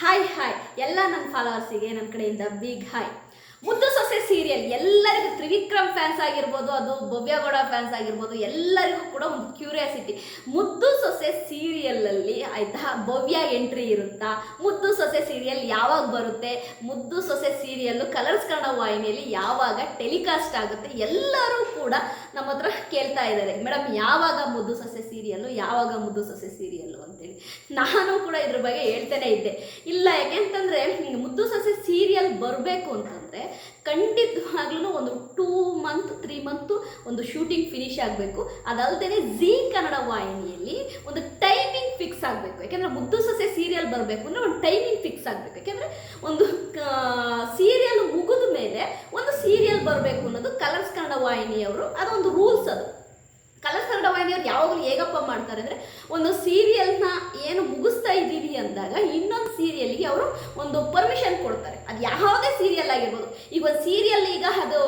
Hi hi ಎಲ್ಲ ನನ್ನ ಫಾಲೋವರ್ಸಿಗೆ ನನ್ನ ಕಡೆಯಿಂದ ಬಿಗ್ ಹಾಯ್ ಮುದ್ದು ಸೊಸೆ ಸೀರಿಯಲ್ ಎಲ್ಲರಿಗೂ ತ್ರಿವಿಕ್ರಮ್ ಫ್ಯಾನ್ಸ್ ಆಗಿರ್ಬೋದು, ಅದು ಭವ್ಯಗೌಡ ಫ್ಯಾನ್ಸ್ ಆಗಿರ್ಬೋದು, ಎಲ್ಲರಿಗೂ ಕೂಡ ಒಂದು ಕ್ಯೂರಿಯಾಸಿಟಿ ಮುದ್ದು ಸೊಸೆ ಸೀರಿಯಲಲ್ಲಿ ಆಯ್ತಾ? ಭವ್ಯ ಎಂಟ್ರಿ ಇರುತ್ತಾ? ಮುದ್ದು ಸೊಸೆ ಸೀರಿಯಲ್ ಯಾವಾಗ ಬರುತ್ತೆ? ಮುದ್ದು ಸೊಸೆ ಸೀರಿಯಲ್ಲು ಕಲರ್ಸ್ ಕನ್ನಡ ವಾಹಿನಿಯಲ್ಲಿ ಯಾವಾಗ ಟೆಲಿಕಾಸ್ಟ್ ಆಗುತ್ತೆ? ಎಲ್ಲರೂ ಕೂಡ ನಮ್ಮ ಹತ್ರ ಕೇಳ್ತಾ ಇದ್ದಾರೆ. ಮೇಡಮ್, ಯಾವಾಗ ಮುದ್ದು ಸೊಸೆ ಸೀರಿಯಲ್ಲು ಯಾವಾಗ ಮುದ್ದು ಸೊಸೆ ಸೀರಿಯಲ್ಲು ಅಂತೇಳಿ ನಾನು ಕೂಡ ಇದ್ರ ಬಗ್ಗೆ ಹೇಳ್ತೇನೆ ಇದ್ದೆ. ಇಲ್ಲ ಯಾಕೆಂತಂದರೆ ಮುದ್ದು ಸೊಸೆ ಸೀರಿಯಲ್ ಬರಬೇಕು ಅಂತಂದರೆ ಖಂಡಿತವಾಗ್ಲೂ ಒಂದು ಟೂ ಮಂತ್ ತ್ರೀ ಮಂತು ಒಂದು ಶೂಟಿಂಗ್ ಫಿನಿಶ್ ಆಗಬೇಕು. ಅದಲ್ಲದೆ ಝೀ ಕನ್ನಡ ವಾಹಿನಿಯಲ್ಲಿ ಒಂದು ಟೈಮಿಂಗ್ ಫಿಕ್ಸ್ ಆಗಬೇಕು. ಯಾಕೆಂದರೆ ಮುದ್ದು ಸೊಸೆ ಸೀರಿಯಲ್ ಬರಬೇಕು ಅಂದರೆ ಒಂದು ಟೈಮಿಂಗ್ ಫಿಕ್ಸ್ ಆಗಬೇಕು. ಯಾಕೆಂದರೆ ಒಂದು ಸೀರಿಯಲ್ ಮುಗಿದ ಮೇಲೆ ಒಂದು ಸೀರಿಯಲ್ ಬರಬೇಕು ಅನ್ನೋದು ಕಲರ್ಸ್ ಕನ್ನಡ ವಾಹಿನಿಯವರು, ಅದೊಂದು ರೂಲ್ಸ್ ಅದು. ಕಲರ್ಸ್ ಕನ್ನಡ ವಾಹಿನಿಯವ್ರು ಯಾವಾಗಲೂ ಹೇಗಪ್ಪ ಮಾಡ್ತಾರೆ ಅಂದರೆ ಒಂದು ಸೀರಿಯಲ್ನ ಏನು ಮುಗಿಸ್ತಾ ಇದ್ದೀವಿ ಅಂದಾಗ ಇನ್ನೊಂದು ಸೀರಿಯಲ್ಗೆ ಅವರು ಒಂದು ಪರ್ಮಿಷನ್ ಕೊಡ್ತಾರೆ. ಅದು ಯಾವುದೇ ಸೀರಿಯಲ್ ಆಗಿರ್ಬೋದು. ಈಗ ಒಂದು ಸೀರಿಯಲ್ ಈಗ ಅದು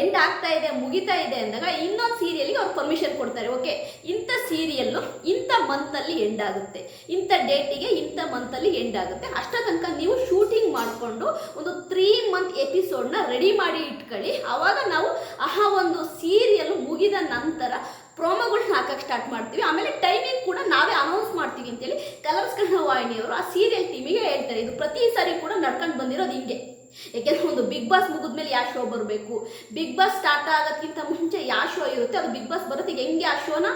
ಎಂಡ್ ಆಗ್ತಾ ಇದೆ, ಮುಗಿತಾ ಇದೆ ಅಂದಾಗ ಇನ್ನೊಂದು ಸೀರಿಯಲ್ಗೆ ಅವ್ರು ಪರ್ಮಿಷನ್ ಕೊಡ್ತಾರೆ. ಓಕೆ ಇಂಥ ಸೀರಿಯಲ್ಲು ಇಂಥ ಮಂತಲ್ಲಿ ಎಂಡ್ ಆಗುತ್ತೆ. ಇಂಥ ಡೇಟಿಗೆ ಇಂಥ ಮಂತಲ್ಲಿ ಎಂಡ್ ಆಗುತ್ತೆ. ಅಷ್ಟ ತನಕ ನೀವು ಶೂಟಿಂಗ್ ಮಾಡಿಕೊಂಡು ಒಂದು ತ್ರೀ ಮಂತ್ ಎಪಿಸೋಡ್ನ ರೆಡಿ ಮಾಡಿ ಇಟ್ಕೊಳ್ಳಿ. ಆವಾಗ ನಾವು ಆ ಒಂದು ಸೀರಿಯಲ್ ಮುಗಿದ ನಂತರ ಪ್ರೋಮೋಗಳನ್ನ ಹಾಕಕ್ಕೆ ಸ್ಟಾರ್ಟ್ ಮಾಡ್ತೀವಿ. ಆಮೇಲೆ ಟೈಮಿಂಗ್ ಕೂಡ ನಾವೇ ಅನೌನ್ಸ್ ಮಾಡ್ತೀವಿ ಅಂತೇಳಿ ಕಲರ್ಸ್ ಕನ್ನಡ ವಾಹಿನಿಯವರು ಆ ಸೀರಿಯಲ್ ಟೀಮಿಗೆ ಹೇಳ್ತಾರೆ. ಇದು ಪ್ರತಿ ಸಾರಿ ಕೂಡ ನಡ್ಕೊಂಡು ಬಂದಿರೋದು ಹಿಂಗೆ. ಯಾಕೆಂದ್ರೆ ಒಂದು ಬಿಗ್ ಬಾಸ್ ಮುಗಿದ್ಮೇಲೆ ಯಾವ ಶೋ ಬರಬೇಕು? ಬಿಗ್ ಬಾಸ್ ಸ್ಟಾರ್ಟ್ ಆಗೋದಕ್ಕಿಂತ ಮುಂಚೆ ಯಾವ ಶೋ ಇರುತ್ತೆ? ಅದು ಬಿಗ್ ಬಾಸ್ ಬರುತ್ತೆ ಹೆಂಗೆ ಆ ಶೋನ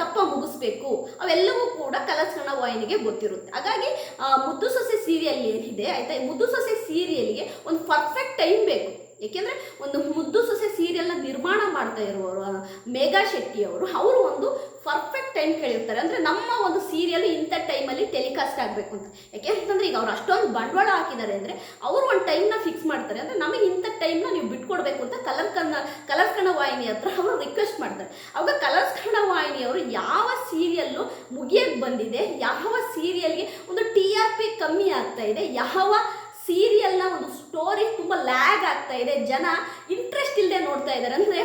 ಟಪ್ಪ ಮುಗಿಸ್ಬೇಕು? ಅವೆಲ್ಲವೂ ಕೂಡ ಕಲರ್ಸ್ ಕನ್ನಡ ವಾಹಿನಿಗೆ ಗೊತ್ತಿರುತ್ತೆ. ಹಾಗಾಗಿ ಮುದ್ದು ಸೊಸೆ ಸೀರಿಯಲ್ ಏನಿದೆ, ಆಯ್ತಾ? ಮುದ್ದು ಸೊಸೆ ಸೀರಿಯಲ್ಗೆ ಒಂದು ಪರ್ಫೆಕ್ಟ್ ಟೈಮ್ ಬೇಕು. ಏಕೆಂದರೆ ಒಂದು ಮುದ್ದು ಸೊಸೆ ಸೀರಿಯಲ್ನ ನಿರ್ಮಾಣ ಮಾಡ್ತಾ ಇರುವವರು ಮೇಘಾ ಶೆಟ್ಟಿ ಅವರು ಅವರು ಒಂದು ಪರ್ಫೆಕ್ಟ್ ಟೈಮ್ ಕೇಳಿರ್ತಾರೆ. ಅಂದರೆ ನಮ್ಮ ಒಂದು ಸೀರಿಯಲ್ ಇಂಥ ಟೈಮಲ್ಲಿ ಟೆಲಿಕಾಸ್ಟ್ ಆಗಬೇಕು ಅಂತ. ಯಾಕೆ ಅಂತಂದರೆ ಈಗ ಅವ್ರು ಅಷ್ಟೊಂದು ಬಂಡವಾಳ ಹಾಕಿದ್ದಾರೆ ಅಂದರೆ ಅವರು ಒಂದು ಟೈಮ್ನ ಫಿಕ್ಸ್ ಮಾಡ್ತಾರೆ. ಅಂದರೆ ನಮಗೆ ಇಂಥ ಟೈಮ್ನ ನೀವು ಬಿಟ್ಕೊಡ್ಬೇಕು ಅಂತ ಕಲರ್ ಕನ್ನ ಕಲರ್ಸ್ ಕಣ ವಾಹಿನಿ ಹತ್ರ ಅವರು ರಿಕ್ವೆಸ್ಟ್ ಮಾಡ್ತಾರೆ. ಅವಾಗ ಕಲರ್ಸ್ ಕನ್ನಡ ವಾಹಿನಿಯವರು ಯಾವ ಸೀರಿಯಲ್ಲು ಮುಗಿಯಕ್ಕೆ ಬಂದಿದೆ, ಯಾವ ಸೀರಿಯಲ್ಗೆ ಒಂದು ಟಿ ಆರ್ ಪಿ ಕಮ್ಮಿ ಆಗ್ತಾ ಇದೆ, ಯಾವ ಸೀರಿಯಲ್ನ ಒಂದು ಸ್ಟೋರಿ ತುಂಬ ಲ್ಯಾಗ್ ಆಗ್ತಾ ಇದೆ. ಜನ ಇಂಟ್ರೆಸ್ಟ್ ಇಲ್ಲದೆ ನೋಡ್ತಾ ಇದ್ದಾರೆ. ಅಂದರೆ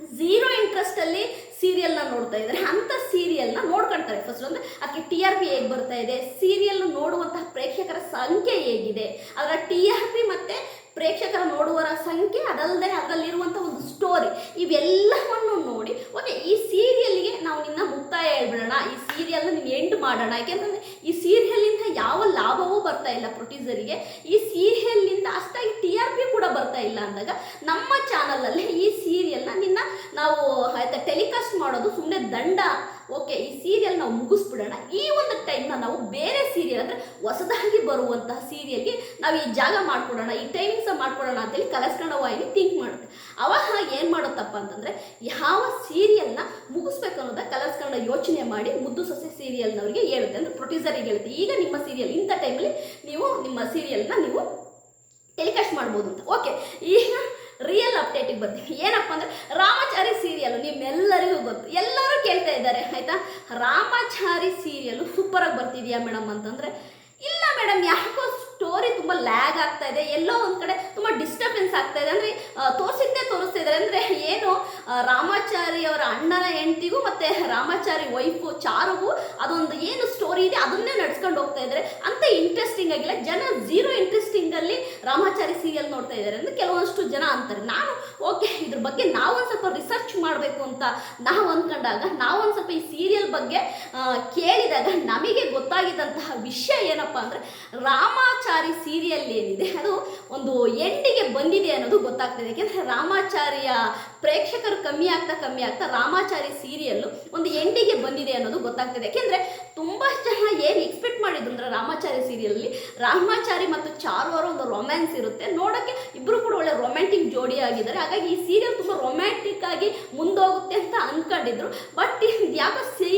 ಝೀರೋ ಇಂಟ್ರೆಸ್ಟಲ್ಲಿ ಸೀರಿಯಲ್ನ ನೋಡ್ತಾ ಇದ್ದಾರೆ. ಅಂಥ ಸೀರಿಯಲ್ನ ನೋಡ್ಕೊಳ್ತಾರೆ ಫಸ್ಟ್ ಅಂದರೆ ಅದಕ್ಕೆ ಟಿ ಆರ್ ಪಿ ಹೇಗೆ ಬರ್ತಾ ಇದೆ? ಸೀರಿಯಲ್ ನೋಡುವಂತಹ ಪ್ರೇಕ್ಷಕರ ಸಂಖ್ಯೆ ಹೇಗಿದೆ? ಅದರ ಟಿ ಆರ್ ಪಿ ಮತ್ತು ಪ್ರೇಕ್ಷಕರ ನೋಡುವರ ಸಂಖ್ಯೆ ಅದಲ್ಲದೆ ಅದರಲ್ಲಿರುವಂಥ ಒಂದು ಸ್ಟೋರಿ ಇವೆಲ್ಲವನ್ನು ನೋಡಿ ಓಕೆ ಈ ಸೀರಿಯಲ್ಗೆ ನಾವು ನಿನ್ನ ಮುಕ್ತಾಯ ಹೇಳ್ಬಿಡೋಣ. ಈ ಸೀರಿಯಲ್ನ ನೀನು ಎಂಡ್ ಮಾಡೋಣ. ಯಾಕೆಂದ್ರೆ ಈ ಸೀರಿಯಲಿಂದ ಯಾವ ಲಾಭವೂ ಬರ್ತಾ ಇಲ್ಲ ಪ್ರೊಡ್ಯೂಸರಿಗೆ. ಈ ಸೀರಿಯಲ್ನಿಂದ ಅಷ್ಟಾಗಿ ಟಿ ಆರ್ ಪಿ ಕೂಡ ಬರ್ತಾ ಇಲ್ಲ ಅಂದಾಗ ನಮ್ಮ ಚಾನಲಲ್ಲಿ ಈ ಸೀರಿಯಲ್ನ ನಿನ್ನ ನಾವು ಆಯ್ತಾ ಟೆಲಿಕಾಸ್ಟ್ ಮಾಡೋದು ಸುಮ್ಮನೆ ದಂಡ ಓಕೆ ಈ ಸೀರಿಯಲ್ ನಾವು ಮುಗಿಸ್ಬಿಡೋಣ. ಈ ಒಂದು ಟೈಮ್ನ ನಾವು ಬೇರೆ ಸೀರಿಯಲ್ ಅಂದರೆ ಹೊಸದಾಗಿ ಬರುವಂತಹ ಸೀರಿಯಲ್ಗೆ ನಾವು ಈ ಜಾಗ ಮಾಡ್ಕೊಡೋಣ, ಈ ಟೈಮಿಂಗ್ಸ ಮಾಡ್ಕೊಡೋಣ ಅಂತೇಳಿ ಕಲರ್ಸ್ ಕನ್ನಡ ವಾಹಿನಿ ಥಿಂಕ್ ಮಾಡುತ್ತೆ. ಅವಾಗ ಏನು ಮಾಡುತ್ತಪ್ಪ ಅಂತಂದರೆ ಯಾವ ಸೀರಿಯಲ್ನ ಮುಗಿಸ್ಬೇಕು ಅನ್ನೋದ ಕಲರ್ಸ್ ಕನ್ನಡ ಯೋಚನೆ ಮಾಡಿ ಮುದ್ದು ಸೊಸೆ ಸೀರಿಯಲ್ನವರಿಗೆ ಹೇಳುತ್ತೆ. ಅಂದರೆ ಪ್ರೊಡ್ಯೂಸರಿಗೆ ಹೇಳುತ್ತೆ. ಈಗ ನಿಮ್ಮ ಸೀರಿಯಲ್ ಇಂಥ ಟೈಮಲ್ಲಿ ನೀವು ನಿಮ್ಮ ಸೀರಿಯಲ್ನ ನೀವು ಟೆಲಿಕಾಸ್ಟ್ ಮಾಡ್ಬೋದು ಅಂತ. ಓಕೆ ಈಗ ರಿಯಲ್ ಅಪ್ಡೇಟಿಗೆ ಬರ್ತೀವಿ ಏನಪ್ಪ ಅಂದರೆ ರಾಮಚಾರಿ ಸೀರಿಯಲ್ ನಿಮ್ಮೆಲ್ಲರಿಗೂ ಗೊತ್ತು. ಎಲ್ಲರೂ ಇದ್ದಾರೆ ಆಯ್ತಾ? ರಾಮಾಚಾರಿ ಸೂಪರ್ ಸೂಪರಾಗಿ ಬರ್ತಿದೆಯಾ ಮೇಡಮ್ ಅಂತಂದರೆ ಇಲ್ಲ ಮೇಡಮ್ ಯಾಕೋ ಸ್ಟೋರಿ ತುಂಬ ಲ್ಯಾಗ್ ಆಗ್ತಾ ಇದೆ. ಎಲ್ಲೋ ಒಂದು ಕಡೆ ತುಂಬ ಡಿಸ್ಟರ್ಬೆನ್ಸ್ ಆಗ್ತಾ ಇದೆ. ಅಂದರೆ ತೋರಿಸಿದ್ದೇ ತೋರಿಸ್ತಾ ಇದ್ದಾರೆ ಅಂದರೆ, ಏನು ರಾಮಾಚಾರಿ ಅವರ ಅಣ್ಣನ ಹೆಂಡತಿಗೂ ಮತ್ತು ರಾಮಾಚಾರಿ ವೈಫು ಚಾರುಗೂ ಅದೊಂದು ಏನು ಸ್ಟೋರಿ ಇದೆ, ಅದನ್ನೇ ನಡ್ಸ್ಕೊಂಡು ಹೋಗ್ತಾ ಇದ್ದಾರೆ ಅಂತ ಇಂಟ್ರೆಸ್ಟಿಂಗ್ ಆಗಿಲ್ಲ. ಜನ ಝೀರೋ ಇಂಟ್ರೆಸ್ಟಿಂಗಲ್ಲಿ ರಾಮಾಚಾರಿ ಸೀರಿಯಲ್ ನೋಡ್ತಾ ಇದ್ದಾರೆ ಅಂದರೆ ಕೆಲವೊಂದಷ್ಟು ಜನ ಅಂತಾರೆ. ನಾನು ಓಕೆ ಇದ್ರ ಬಗ್ಗೆ ನಾವೊಂದು ಸ್ವಲ್ಪ ರಿಸರ್ಚ್ ಮಾಡಬೇಕು ಅಂತ ನಾವು ಅಂದ್ಕೊಂಡಾಗ ನಾವೊಂದು ಸ್ವಲ್ಪ ಈ ಸೀರಿಯಲ್ ಬಗ್ಗೆ ಕೇಳಿದಾಗ ನಮಗೆ ಗೊತ್ತಾಗಿದ್ದಂತಹ ವಿಷಯ ಏನಪ್ಪ ಅಂದರೆ, ರಾಮಾಚಾರಿ ಸೀರಿಯಲ್ ಏನಿದೆ, ಅದು ಒಂದು ಎಂಡಿಗೆ ಬಂದಿದೆ ಅನ್ನೋದು ಗೊತ್ತಾಗ್ತದೆ. ಯಾಕೆಂದರೆ ರಾಮಾಚಾರಿಯ ಪ್ರೇಕ್ಷಕರು ಕಮ್ಮಿ ಆಗ್ತಾ ಕಮ್ಮಿ ಆಗ್ತಾ ರಾಮಾಚಾರಿ ಸೀರಿಯಲ್ಲು ಒಂದು ಎಂಡಿಗೆ ಬಂದಿದೆ ಅನ್ನೋದು ಗೊತ್ತಾಗ್ತದೆ. ಯಾಕೆಂದರೆ ತುಂಬ ಜನ ಏನು ಎಕ್ಸ್ಪೆಕ್ಟ್ ಮಾಡಿದ್ರು ಅಂದರೆ ರಾಮಾಚಾರಿ ಸೀರಿಯಲಲ್ಲಿ ರಾಮಾಚಾರಿ ಮತ್ತು ಚಾರು ಅವರ ಒಂದು ರೊಮ್ಯಾನ್ಸ್ ಇರುತ್ತೆ. ನೋಡೋಕ್ಕೆ ಇಬ್ಬರು ಕೂಡ ಒಳ್ಳೆ ರೊಮ್ಯಾಂಟಿಕ್ ಜೋಡಿ ಆಗಿದ್ದಾರೆ. ಹಾಗಾಗಿ ಈ ಸೀರಿಯಲ್ ತುಂಬ ರೊಮ್ಯಾಂಟಿಕ್ ಆಗಿ ಮುಂದೋಗುತ್ತೆ ಅಂತ ಅಂದ್ಕೊಂಡಿದ್ರು ಬಟ್ ಯಾಕೋ ಸೀ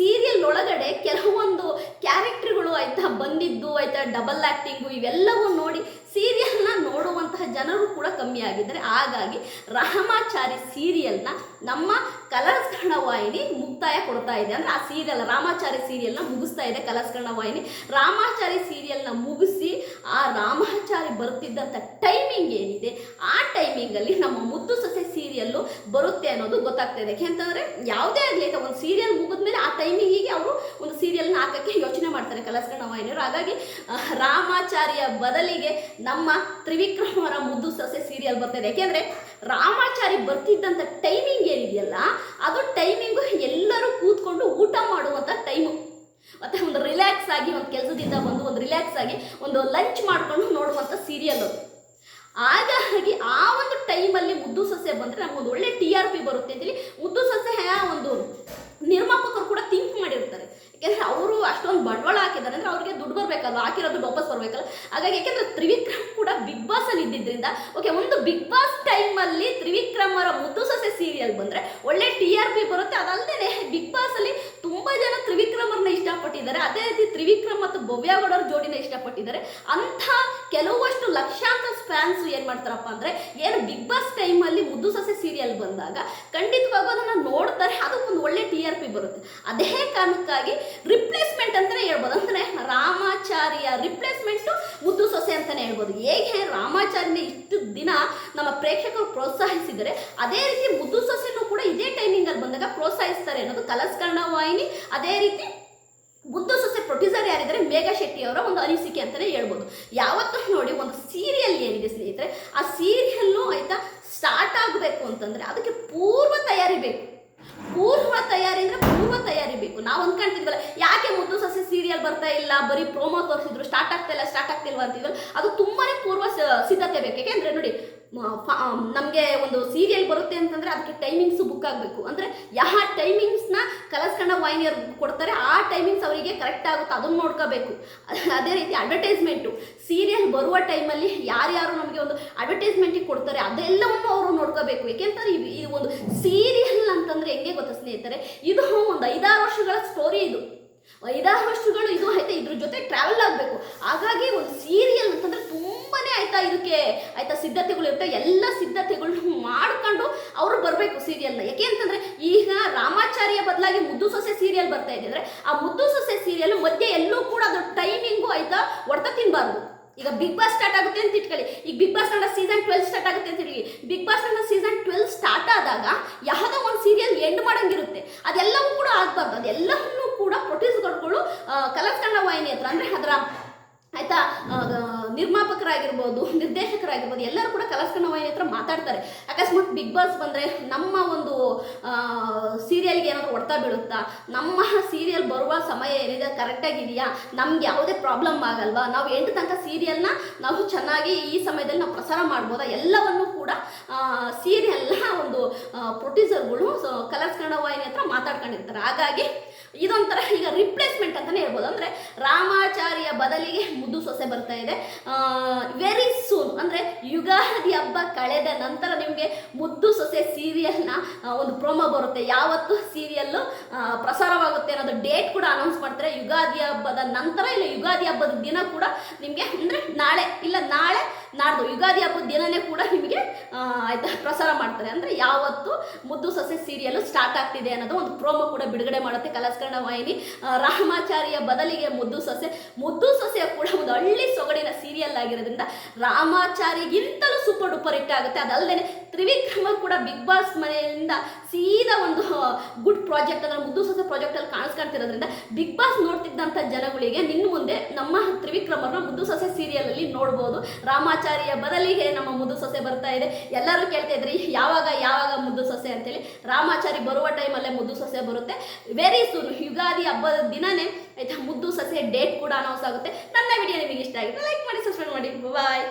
ಸೀರಿಯಲ್ ಒಳಗಡೆ ಕೆಲವೊಂದು ಕ್ಯಾರೆಕ್ಟರ್ಗಳು ಆಯ್ತಾ ಬಂದಿದ್ದು, ಆಯ್ತಾ ಡಬಲ್ ಆ್ಯಕ್ಟಿಂಗು ಇವೆಲ್ಲವೂ ನೋಡಿ ಸೀರಿಯಲ್ನ ನೋಡುವಂತಹ ಜನರು ಕೂಡ ಕಮ್ಮಿ ಆಗಿದ್ದಾರೆ. ಹಾಗಾಗಿ ರಾಮಾಚಾರಿ ಸೀರಿಯಲ್ನ ನಮ್ಮ ಕಲರ್ಸ್ ಕನ್ನಡ ವಾಹಿನಿ ಮುಕ್ತಾಯ ಕೊಡ್ತಾ ಇದೆ. ಅಂದರೆ ಆ ಸೀರಿಯಲ್, ರಾಮಾಚಾರಿ ಸೀರಿಯಲ್ನ ಮುಗಿಸ್ತಾ ಇದೆ ಕಲರ್ಸ್ ಕನ್ನಡ ವಾಹಿನಿ. ರಾಮಾಚಾರಿ ಸೀರಿಯಲ್ನ ಮುಗಿಸಿ ಆ ರಾಮಾಚಾರಿ ಬರುತ್ತಿದ್ದಂಥ ಟೈಮಿಂಗ್ ಏನಿದೆ? ಆ ಟೈಮಿಂಗಲ್ಲಿ ನಮ್ಮ ಮುದ್ದು ಸೊಸೆ ಸೀರಿಯಲ್ಲು ಬರುತ್ತೆ ಅನ್ನೋದು ಗೊತ್ತಾಗ್ತಾ ಇದೆ. ಯಾಕೆಂತಂದರೆ, ಯಾವುದೇ ಆಗಲಿ ಒಂದು ಸೀರಿಯಲ್ ಮುಗಿದ್ಮೇಲೆ ಆ ಟೈಮಿಂಗಿಗೆ ಅವರು ಒಂದು ಸೀರಿಯಲ್ನ ಹಾಕೋಕ್ಕೆ ಯೋಚನೆ ಮಾಡ್ತಾರೆ ವಾಹಿನಿಯವರು. ಹಾಗಾಗಿ ರಾಮಾಚಾರ್ಯ ಬದಲಿಗೆ ನಮ್ಮ ತ್ರಿವಿಕ್ರಮವರ ಅವರ ಮುದ್ದು ಸೊಸೆ ಸೀರಿಯಲ್ ಬರ್ತದೆ. ಯಾಕೆಂದರೆ ರಾಮಾಚಾರಿ ಬರ್ತಿದ್ದಂಥ ಟೈಮಿಂಗ್ ಏನಿದೆಯಲ್ಲ, ಅದು ಟೈಮಿಂಗು ಎಲ್ಲರೂ ಕೂತ್ಕೊಂಡು ಊಟ ಮಾಡುವಂಥ ಟೈಮು ಮತ್ತೆ ಒಂದು ರಿಲ್ಯಾಕ್ಸ್ ಆಗಿ, ಒಂದು ಕೆಲಸದಿಂದ ಬಂದು ಒಂದು ರಿಲ್ಯಾಕ್ಸ್ ಆಗಿ, ಒಂದು ಲಂಚ್ ಮಾಡ್ಕೊಂಡು ನೋಡುವಂಥ ಸೀರಿಯಲ್ ಅದು. ಹಾಗಾಗಿ, ಆ ಒಂದು ಟೈಮಲ್ಲಿ ಮುದ್ದು ಸಸ್ಯ ಬಂದರೆ ನಮಗೊಂದು ಒಳ್ಳೆ ಟಿ ಆರ್ ಪಿ ಬರುತ್ತೆ ಅಂತೇಳಿ ಮುದ್ದು ಸಸ್ಯ ಒಂದು ನಿರ್ಮಾಪಕರು ಕೂಡ ಥಿಂಕ್ ಮಾಡಿರ್ತಾರೆ ಯಾಕೆಂದರೆ ಅವರು ಅಷ್ಟೊಂದು ಬಂಡವಾಳ ಹಾಕಿದ್ದಾರೆ ಅಂದರೆ ಹಾಕಿರೋದು ವಾಪಸ್ ಬರ್ಬೇಕಲ್ಲ? ಹಾಗಾಗಿ ಯಾಕೆಂದ್ರೆ ತ್ರಿವಿಕ್ರಮ್ ಕೂಡ ಬಿಗ್ ಬಾಸ್ ಅಲ್ಲಿ ಇದ್ದಿದ್ರಿಂದ ಓಕೆ ಒಂದು ಬಿಗ್ ಬಾಸ್ ಟೈಮ್ ಅಲ್ಲಿ ತ್ರಿವಿಕ್ರಮ್ ಅವರ ಮುದ್ದು ಸೊಸೆ ಸೀರಿಯಲ್ ಬಂದ್ರೆ ಒಳ್ಳೆ ಟಿ ಆರ್ ಪಿ ಬರುತ್ತೆ. ಅದಲ್ಲದೆ ಬಿಗ್ ಬಾಸಲ್ಲಿ ತುಂಬ ಜನ ತ್ರಿವಿಕ್ರಮ್ ಅವ್ರನ್ನ ಇಷ್ಟಪಟ್ಟಿದ್ದಾರೆ. ಅದೇ ರೀತಿ ತ್ರಿವಿಕ್ರಮ್ ಮತ್ತು ಭವ್ಯಗೌಡರ ಜೋಡಿನ ಇಷ್ಟಪಟ್ಟಿದ್ದಾರೆ. ಅಂಥ ಕೆಲವಷ್ಟು ಲಕ್ಷಾಂತರ ಫ್ಯಾನ್ಸ್ ಏನು ಮಾಡ್ತಾರಪ್ಪ ಅಂದರೆ, ಏನು ಬಿಗ್ ಬಾಸ್ ಟೈಮಲ್ಲಿ ಮುದ್ದು ಸೊಸೆ ಸೀರಿಯಲ್ ಬಂದಾಗ ಖಂಡಿತವಾಗೂ ಅದನ್ನು ನೋಡ್ತಾರೆ. ಅದಕ್ಕೊಂದು ಒಳ್ಳೆ ಟಿ ಆರ್ ಪಿ ಬರುತ್ತೆ. ಅದೇ ಕಾರಣಕ್ಕಾಗಿ ರಿಪ್ಲೇಸ್ಮೆಂಟ್ ಅಂತಲೇ ಹೇಳ್ಬೋದು. ಅಂದರೆ ರಾಮಾಚಾರಿಯ ರಿಪ್ಲೇಸ್ಮೆಂಟು ಮುದ್ದು ಸೊಸೆ ಅಂತಲೇ ಹೇಳ್ಬೋದು. ಹೇಗೆ ರಾಮಾಚಾರಿನ ಇಷ್ಟು ದಿನ ನಮ್ಮ ಪ್ರೇಕ್ಷಕರು ಪ್ರೋತ್ಸಾಹಿಸಿದರೆ, ಅದೇ ರೀತಿ ಮುದ್ದು ಸೊಸೆನೂ ಕೂಡ ಇದೇ ಟೈಮಿಂಗಲ್ಲಿ ಬಂದಾಗ ಪ್ರೋತ್ಸಾಹಿಸ್ತಾರೆ ಅನ್ನೋದು ಕಲರ್ಸ್ ಕನ್ನಡ ವಾಹಿನಿ. ಅದೇ ರೀತಿ ಮುದ್ದು ಸೊಸೆ ಪ್ರೊಡ್ಯೂಸರ್ ಯಾರಿದ್ದಾರೆ? ಮೇಘಾ ಶೆಟ್ಟಿ ಅವರ ಒಂದು ಅನಿಸಿಕೆ ಅಂತಲೇ ಹೇಳ್ಬೋದು. ಯಾವತ್ತೂ ನೋಡಿ ಒಂದು ಸೀರಿಯಲ್ ಏನಿದೆ ಸ್ನೇಹಿತರೆ, ಆ ಸೀರಿಯಲ್ಲು ಆಯಿತಾ ಸ್ಟಾರ್ಟ್ ಆಗಬೇಕು ಅಂತಂದರೆ ಅದಕ್ಕೆ ಪೂರ್ವ ತಯಾರಿ ಬೇಕು. ಪೂರ್ವ ತಯಾರಿ ಅಂದರೆ ಪೂರ್ವ ತಯಾರಿ ಬೇಕು. ನಾವು ಅಂದ್ಕೊಂತಿದ್ವಲ್ಲ ಯಾಕೆ ಮುದ್ದು ಸೊಸೆ ಸೀರಿಯಲ್ ಬರ್ತಾ ಇಲ್ಲ, ಬರೀ ಪ್ರೋಮೋ ತೋರಿಸಿದ್ರು ಸ್ಟಾರ್ಟ್ ಆಗ್ತಾ ಇಲ್ಲ ಸ್ಟಾರ್ಟ್ ಆಗ್ತಿಲ್ವಾ ಅಂತಿದ್ವಲ್ಲ ಅದು ತುಂಬಾ ಸಿದ್ಧತೆ ಬೇಕು ಯಾಕೆಂದರೆ ನೋಡಿ ನಮಗೆ ಒಂದು ಸೀರಿಯಲ್ ಬರುತ್ತೆ ಅಂತಂದರೆ ಅದಕ್ಕೆ ಟೈಮಿಂಗ್ಸ್ ಬುಕ್ ಆಗಬೇಕು. ಅಂದರೆ ಯಾವ ಟೈಮಿಂಗ್ಸ್ನ ಕಲಸ್ಕಂಡ ವಾಹಿನಿಯವ್ರು ಕೊಡ್ತಾರೆ, ಆ ಟೈಮಿಂಗ್ಸ್ ಅವರಿಗೆ ಕರೆಕ್ಟ್ ಆಗುತ್ತೆ, ಅದನ್ನು ನೋಡ್ಕೋಬೇಕು. ಅದೇ ರೀತಿ ಅಡ್ವರ್ಟೈಸ್ಮೆಂಟು ಸೀರಿಯಲ್ ಬರುವ ಟೈಮಲ್ಲಿ ಯಾರ್ಯಾರು ನಮಗೆ ಒಂದು ಅಡ್ವರ್ಟೈಸ್ಮೆಂಟಿಗೆ ಕೊಡ್ತಾರೆ, ಅದೆಲ್ಲವನ್ನು ಅವರು ನೋಡ್ಕೋಬೇಕು. ಏಕೆಂದರೆ ಈ ಒಂದು ಸೀರಿಯಲ್ ಅಂತಂದರೆ ಹೆಂಗೆ ಗೊತ್ತಾ ಸ್ನೇಹಿತರೆ? ಇದು ಒಂದು ಐದಾರು ವರ್ಷಗಳ ಸ್ಟೋರಿ ಇದು. ಐದಾರು ವರ್ಷಗಳು ಇದು ಆಯ್ತಾ, ಇದ್ರ ಜೊತೆ ಟ್ರಾವೆಲ್ ಆಗಬೇಕು. ಹಾಗಾಗಿ ಒಂದು ಸೀರಿಯಲ್ ಅಂತಂದ್ರೆ ತುಂಬಾನೇ ಆಯ್ತಾ ಇದಕ್ಕೆ? ಆಯ್ತಾ ಸಿದ್ಧತೆಗಳು ಇರುತ್ತೆ, ಎಲ್ಲ ಸಿದ್ಧತೆಗಳು ಮಾಡ್ಕೊಂಡು ಅವರು ಬರಬೇಕು ಸೀರಿಯಲ್ನ ಯಾಕೆ ಅಂತಂದ್ರೆ ಈಗ ರಾಮಾಚಾರ್ಯ ಬದಲಾಗಿ ಮುದ್ದು ಸೊಸೆ ಸೀರಿಯಲ್ ಬರ್ತಾ ಇದೆ ಅಂದ್ರೆ ಆ ಮುದ್ದು ಸೊಸೆ ಸೀರಿಯಲ್ ಮಧ್ಯೆ ಎಲ್ಲೂ ಕೂಡ ಅದ್ರ ಟೈಮಿಂಗು ಆಯ್ತಾ ಹೊಡೆತ ತಿನ್ಬಾರ್ದು. ಈಗ ಬಿಗ್ ಬಾಸ್ ಸ್ಟಾರ್ಟ್ ಆಗುತ್ತೆ ಅಂತ ಇಟ್ಕೊಳ್ಳಿ. ಈಗ Bigg Boss Kannada season twelve start ಆಗುತ್ತೆ ಅಂತ ಹೇಳಿ Bigg Boss Kannada season twelve start ಆದಾಗ ಯಾವುದೋ ಒಂದು ಸೀರಿಯಲ್ ಎಂಡ್ ಮಾಡಂಗಿರುತ್ತೆ. ಅದೆಲ್ಲವೂ ಕೂಡ ಆಗ್ಬಾರ್ದು. ಅದೆಲ್ಲವನ್ನೂ ಕಲರ್ಸ್ ಕನ್ನಡ ವಾಹಿನಿ ಹತ್ರ, ಅಂದರೆ ಅದರ, ಆಯ್ತಾ ನಿರ್ಮಾಪಕರಾಗಿರ್ಬೋದು, ನಿರ್ದೇಶಕರಾಗಿರ್ಬೋದು, ಎಲ್ಲರೂ ಕೂಡ ಕಲರ್ಸ್ ಕನ್ನಡ ವಾಹಿನಿ ಹತ್ರ ಮಾತಾಡ್ತಾರೆ. ಅಕಸ್ಮಾತ್ ಬಿಗ್ ಬಾಸ್ ಬಂದರೆ ನಮ್ಮ ಒಂದು ಸೀರಿಯಲ್ಗೆ ಏನಾದರೂ ಹೊಡ್ತಾ ಬೀಳುತ್ತಾ? ನಮ್ಮ ಸೀರಿಯಲ್ ಬರುವ ಸಮಯ ಏನಿದೆ? ಕರೆಕ್ಟಾಗಿದೆಯಾ ನಮ್ಗೆ ಯಾವುದೇ ಪ್ರಾಬ್ಲಮ್ ಆಗಲ್ವಾ? ನಾವು ಎಂಟು ತನಕ ಸೀರಿಯಲ್ನ ನಾವು ಚೆನ್ನಾಗಿ ಈ ಸಮಯದಲ್ಲಿ ನಾವು ಪ್ರಸಾರ ಮಾಡ್ಬೋದಾ? ಎಲ್ಲವನ್ನು ಕೂಡ ಸೀರಿಯಲ್ನ ಒಂದು ಪ್ರೊಡ್ಯೂಸರ್ಗಳು ಕಲರ್ಸ್ ಕನ್ನಡ ವಾಹಿನಿ ಹತ್ರ ಮಾತಾಡ್ಕೊಂಡಿರ್ತಾರೆ. ಹಾಗಾಗಿ ಇದೊಂಥರ ಈಗ ರಿಪ್ಲೇಸ್ಮೆಂಟ್ ಅಂತಲೇ ಹೇಳ್ಬೋದು. ಅಂದರೆ ರಾಮಾಚಾರ್ಯ ಬದಲಿಗೆ ಮುದ್ದು ಸೊಸೆ ಬರ್ತಾ ಇದೆ. ವೆರಿ ಸೂನ್ ಅಂದರೆ ಯುಗಾದಿ ಹಬ್ಬ ಕಳೆದ ನಂತರ ನಿಮಗೆ ಮುದ್ದು ಸೊಸೆ ಸೀರಿಯಲ್ನ ಒಂದು ಪ್ರೋಮೋ ಬರುತ್ತೆ. ಯಾವತ್ತು ಸೀರಿಯಲ್ಲು ಪ್ರಸಾರವಾಗುತ್ತೆ ಅನ್ನೋದು ಡೇಟ್ ಕೂಡ ಅನೌನ್ಸ್ ಮಾಡ್ತಾರೆ. ಯುಗಾದಿ ಹಬ್ಬದ ನಂತರ ಇಲ್ಲ, ಯುಗಾದಿ ಹಬ್ಬದ ದಿನ ಕೂಡ ನಿಮಗೆ, ಅಂದರೆ ನಾಳೆ, ಇಲ್ಲ ನಾಳೆ ನಾಡ್ದು ಯುಗಾದಿ ಹಬ್ಬದ ದಿನನೇ ಕೂಡ ನಿಮಗೆ ಆಯ್ತಾ, ಪ್ರಸಾರ ಮಾಡ್ತಾರೆ. ಅಂದರೆ ಯಾವತ್ತು ಮುದ್ದು ಸೊಸೆ ಸೀರಿಯಲ್ ಸ್ಟಾರ್ಟ್ ಆಗ್ತಿದೆ ಅನ್ನೋದು ಒಂದು ಪ್ರೋಮೋ ಕೂಡ ಬಿಡುಗಡೆ ಮಾಡುತ್ತೆ ಕಲಸ್ಕರಣ ವಾಹಿನಿ. ರಾಮಾಚಾರ್ಯ ಬದಲಿಗೆ ಮುದ್ದು ಸೊಸೆ ಮುದ್ದು ಸೊಸೆ ಒಂದು ಹಳ್ಳಿ ಸೊಗಡಿನ ಸೀರಿಯಲ್ ಆಗಿರೋದ್ರಿಂದ ರಾಮಾಚಾರಿಗಿಂತಲೂ ಸೂಪರ್ ಡೂಪರ್ ಹಿಟ್ ಆಗುತ್ತೆ. ಅದಲ್ಲದೆ ತ್ರಿವಿಕ್ರಮ ಕೂಡ ಬಿಗ್ ಬಾಸ್ ಮನೆಯಿಂದ ಸೀದಾ ಒಂದು ಗುಡ್ ಪ್ರಾಜೆಕ್ಟ್ ಅಂದರೆ ಮುದ್ದು ಸೊಸೆ ಪ್ರಾಜೆಕ್ಟಲ್ಲಿ ಕಾಣಿಸ್ಕೊಳ್ತಿರೋದ್ರಿಂದ ಬಿಗ್ ಬಾಸ್ ನೋಡ್ತಿದ್ದಂಥ ಜನಗಳಿಗೆ ನಿನ್ನ ಮುಂದೆ ನಮ್ಮ ತ್ರಿವಿಕ್ರಮರನ್ನ ಮುದ್ದು ಸೊಸೆ ಸೀರಿಯಲಲ್ಲಿ ನೋಡ್ಬೋದು. ರಾಮಾಚಾರಿಯ ಬದಲಿಗೆ ನಮ್ಮ ಮುದ್ದು ಸೊಸೆ ಬರ್ತಾ ಇದೆ. ಎಲ್ಲರೂ ಕೇಳ್ತಾ ಇದ್ರಿ, ಯಾವಾಗ ಯಾವಾಗ ಮುದ್ದು ಸೊಸೆ ಅಂತೇಳಿ. ರಾಮಾಚಾರಿ ಬರುವ ಟೈಮಲ್ಲೇ ಮುದ್ದು ಸೊಸೆ ಬರುತ್ತೆ. ವೆರಿ ಸೂನ್ ಯುಗಾದಿ ಹಬ್ಬದ ದಿನನೇ ಆಯ್ತಾ? ಮುದ್ದು ಸಸ್ಯ ಡೇಟ್ ಕೂಡ ಅನೌನ್ಸ್ ಆಗುತ್ತೆ. ನನ್ನ ವಿಡಿಯೋ ನಿಮಗೆ ಇಷ್ಟ ಆಗಿದೆ ಲೈಕ್ ಮಾಡಿ ಸಬ್ಸ್ಕ್ರೈಬ್ ಮಾಡಿ. ಬಾಯ್